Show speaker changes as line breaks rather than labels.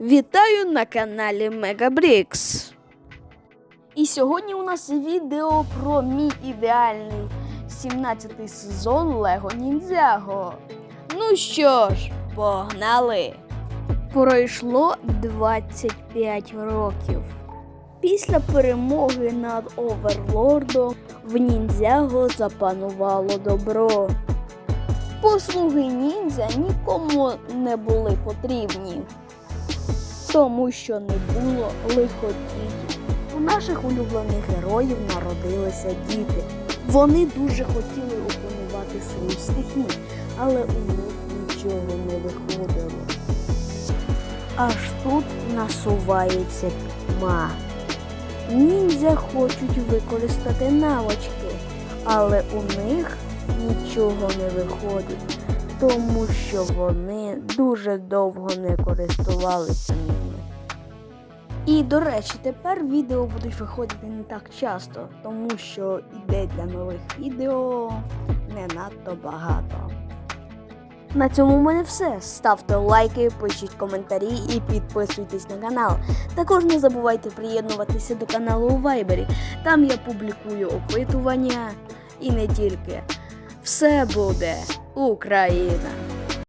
Вітаю на каналі Мегабрікс. І сьогодні у нас відео про мій ідеальний 17-й сезон Лего Ніндзяго. Ну що ж, погнали! Пройшло 25 років. Після перемоги над Оверлордом в ніндзяго запанувало добро. Послуги ніндзя нікому не були потрібні, тому що не було лиходіїв. У наших улюблених героїв народилися діти. Вони дуже хотіли опанувати свою стихію, але у них нічого не виходило. Аж тут насувається тьма. Ніндзя хочуть використати навички, але у них нічого не виходить, тому що вони дуже довго не користувалися ними. І до речі, тепер відео будуть виходити не так часто, тому що ідей для нових відео не надто багато. На цьому в мене все. Ставте лайки, пишіть коментарі і підписуйтесь на канал. Також не забувайте приєднуватися до каналу у Вайбері. Там я публікую опитування і не тільки. Все буде Україна!